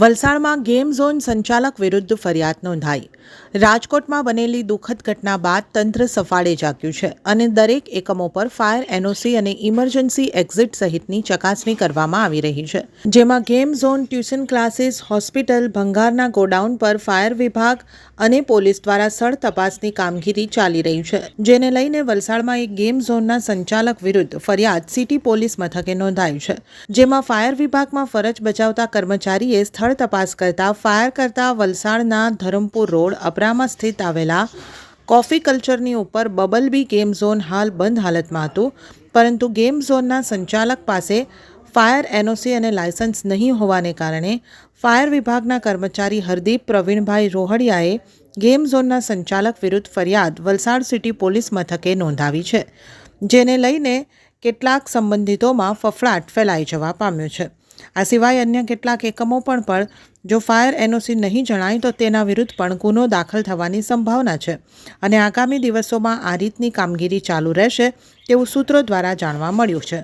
વલસાડમાં game zone સંચાલક વિરુદ્ધ ફરિયાદ નોંધાઈ. રાજકોટમાં બનેલી દુઃખદ ઘટના બાદ તંત્ર સફાળે જાગ્યું છે અને દરેક એકમો પર ફાયર એનઓસી અને ઇમરજન્સી એક્ઝિટ સહિતની ચકાસણી કરવામાં આવી રહી છે. જેમાં game zone tuition classes, hospital, ભંગારના godown પર ફાયર વિભાગ અને પોલીસ દ્વારા સળ તપાસની કામગીરી ચાલી રહી છે. જેને લઈને વલસાડમાં એક ગેમ ઝોનના સંચાલક વિરુદ્ધ ફરિયાદ સિટી પોલીસ મથકે નોંધાઈ છે. જેમાં ફાયર વિભાગમાં ફરજ બજાવતા કર્મચારીએ સ્થળ તપાસ કરતા ફાયર કરતા વલસાડના ધરમપુર રોડ અપરામાં સ્થિત આવેલા કોફી કલ્ચરની ઉપર બબલ બી ગેમ ઝોન હાલ બંધ હાલતમાં હતું. પરંતુ ગેમ ઝોનના સંચાલક પાસે ફાયર એનઓસી અને લાયસન્સ નહીં હોવાને કારણે ફાયર વિભાગના કર્મચારી હરદીપ પ્રવીણભાઈ રોહડિયાએ ગેમ ઝોનના સંચાલક વિરુદ્ધ ફરિયાદ વલસાડ સિટી પોલીસ મથકે નોંધાવી છે, જેને લઈને કેટલાક સંબંધિતોમાં ફફડાટ ફેલાઈ જવા પામ્યો છે. આ સિવાય અન્ય કેટલાક એકમો પણ પણ જો ફાયર એનઓસી નહીં જણાય તો તેના વિરુદ્ધ પણ ગુનો દાખલ થવાની સંભાવના છે અને આગામી દિવસોમાં આ રીતની કામગીરી ચાલુ રહેશે તેવું સૂત્રો દ્વારા જાણવા મળ્યું છે.